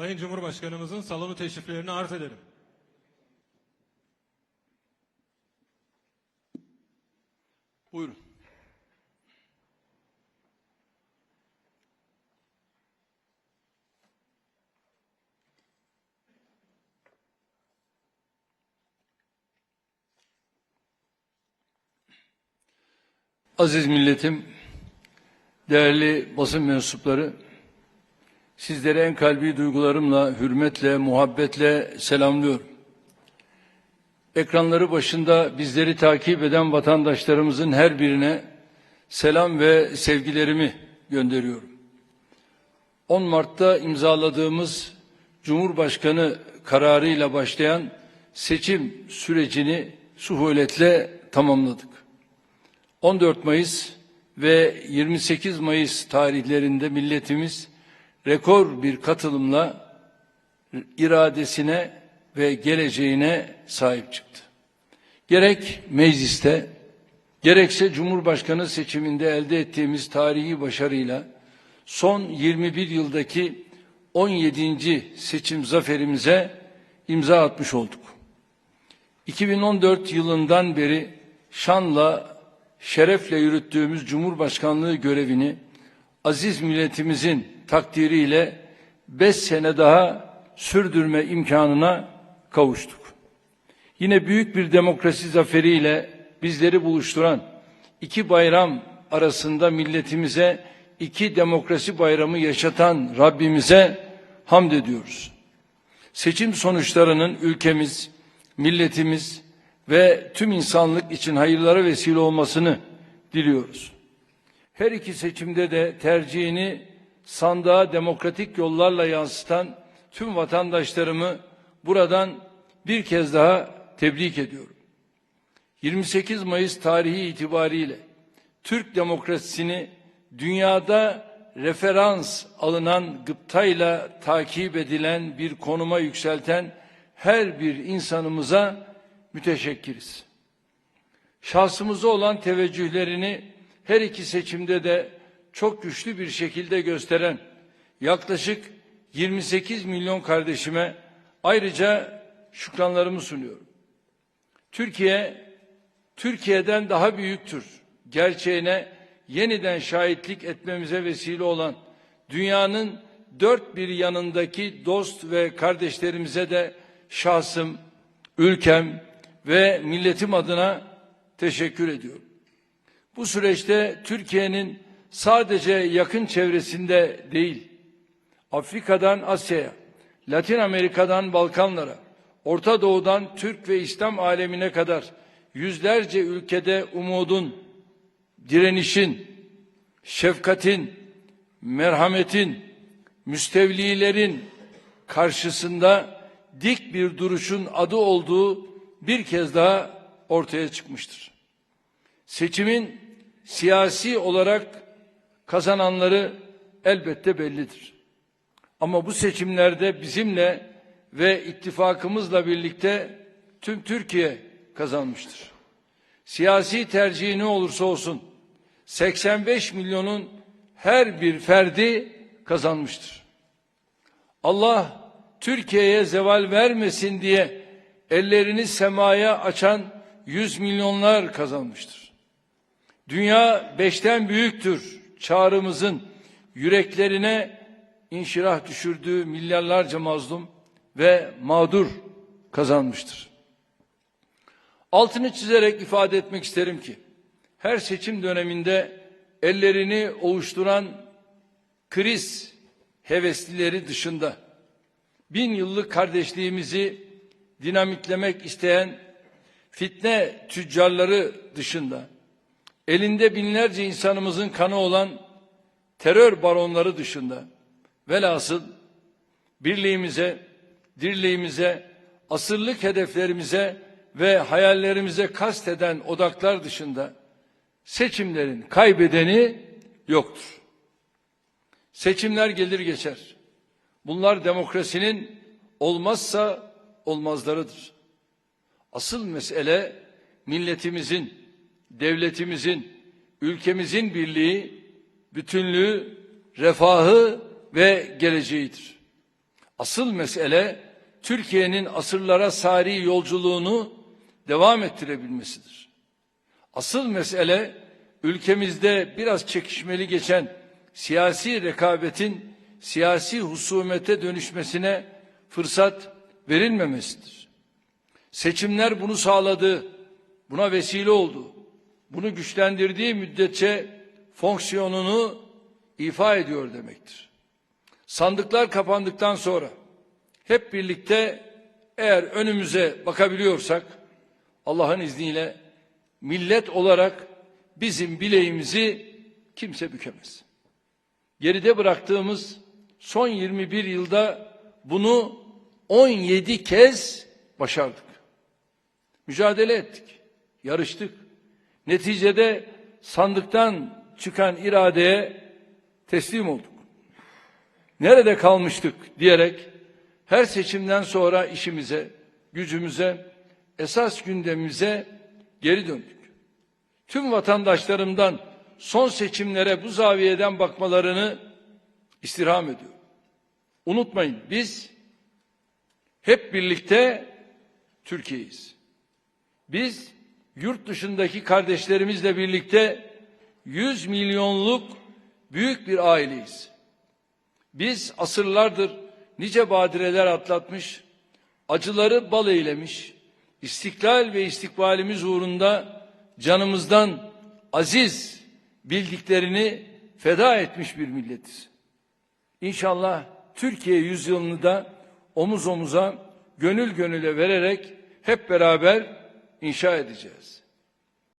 Sayın Cumhurbaşkanımızın salonu teşriflerini arz ederim. Buyurun. Aziz milletim, değerli basın mensupları, sizleri en kalbi duygularımla, hürmetle, muhabbetle selamlıyorum. Ekranları başında bizleri takip eden vatandaşlarımızın her birine selam ve sevgilerimi gönderiyorum. 10 Mart'ta imzaladığımız Cumhurbaşkanı kararıyla başlayan seçim sürecini suhuletle tamamladık. 14 Mayıs ve 28 Mayıs tarihlerinde milletimiz rekor bir katılımla iradesine ve geleceğine sahip çıktı. Gerek mecliste gerekse Cumhurbaşkanı seçiminde elde ettiğimiz tarihi başarıyla son 21 yıldaki 17. seçim zaferimize imza atmış olduk. 2014 yılından beri şanla, şerefle yürüttüğümüz Cumhurbaşkanlığı görevini aziz milletimizin takdiriyle 5 sene daha sürdürme imkanına kavuştuk. Yine büyük bir demokrasi zaferiyle bizleri buluşturan iki bayram arasında milletimize iki demokrasi bayramı yaşatan Rabbimize hamd ediyoruz. Seçim sonuçlarının ülkemiz, milletimiz ve tüm insanlık için hayırlara vesile olmasını diliyoruz. Her iki seçimde de tercihini sandığa demokratik yollarla yansıtan tüm vatandaşlarımı buradan bir kez daha tebrik ediyorum. 28 Mayıs tarihi itibariyle Türk demokrasisini dünyada referans alınan gıptayla takip edilen bir konuma yükselten her bir insanımıza müteşekkiriz. Şahsımıza olan teveccühlerini her iki seçimde de çok güçlü bir şekilde gösteren yaklaşık 28 milyon kardeşime ayrıca şükranlarımı sunuyorum. Türkiye, Türkiye'den daha büyüktür. Gerçeğine yeniden şahitlik etmemize vesile olan dünyanın dört bir yanındaki dost ve kardeşlerimize de şahsım, ülkem ve milletim adına teşekkür ediyorum. Bu süreçte Türkiye'nin sadece yakın çevresinde değil, Afrika'dan Asya'ya, Latin Amerika'dan Balkanlara, Orta Doğu'dan Türk ve İslam alemine kadar yüzlerce ülkede umudun, direnişin, şefkatin, merhametin, müstevlilerin karşısında dik bir duruşun adı olduğu bir kez daha ortaya çıkmıştır. Seçimin siyasi olarak kazananları elbette bellidir. Ama bu seçimlerde bizimle ve ittifakımızla birlikte tüm Türkiye kazanmıştır. Siyasi tercihi ne olursa olsun 85 milyonun her bir ferdi kazanmıştır. Allah Türkiye'ye zeval vermesin diye ellerini semaya açan yüz milyonlar kazanmıştır. Dünya beşten büyüktür çağrımızın yüreklerine inşirah düşürdüğü milyarlarca mazlum ve mağdur kazanmıştır. Altını çizerek ifade etmek isterim ki her seçim döneminde ellerini ovuşturan kriz heveslileri dışında bin yıllık kardeşliğimizi dinamitlemek isteyen fitne tüccarları dışında elinde binlerce insanımızın kanı olan terör baronları dışında velhasıl birliğimize, dirliğimize, asırlık hedeflerimize ve hayallerimize kasteden odaklar dışında seçimlerin kaybedeni yoktur. Seçimler gelir geçer. Bunlar demokrasinin olmazsa olmazlarıdır. Asıl mesele milletimizin, devletimizin, ülkemizin birliği, bütünlüğü, refahı ve geleceğidir. Asıl mesele Türkiye'nin asırlara sari yolculuğunu devam ettirebilmesidir. Asıl mesele ülkemizde biraz çekişmeli geçen siyasi rekabetin siyasi husumete dönüşmesine fırsat verilmemesidir. Seçimler bunu sağladı, buna vesile oldu. Bunu güçlendirdiği müddetçe fonksiyonunu ifa ediyor demektir. Sandıklar kapandıktan sonra hep birlikte eğer önümüze bakabiliyorsak Allah'ın izniyle millet olarak bizim bileğimizi kimse bükemez. Geride bıraktığımız son 21 yılda bunu 17 kez başardık. Mücadele ettik, yarıştık. Neticede sandıktan çıkan iradeye teslim olduk. Nerede kalmıştık diyerek her seçimden sonra işimize, gücümüze, esas gündemimize geri döndük. Tüm vatandaşlarımdan son seçimlere bu zaviyeden bakmalarını istirham ediyorum. Unutmayın biz hep birlikte Türkiye'yiz. Biz yurt dışındaki kardeşlerimizle birlikte 100 milyonluk büyük bir aileyiz. Biz asırlardır nice badireler atlatmış, acıları bal eylemiş, istiklal ve istikbalimiz uğrunda canımızdan aziz bildiklerini feda etmiş bir milletiz. İnşallah Türkiye yüzyılını da omuz omuza, gönül gönüle vererek hep beraber inşa edeceğiz.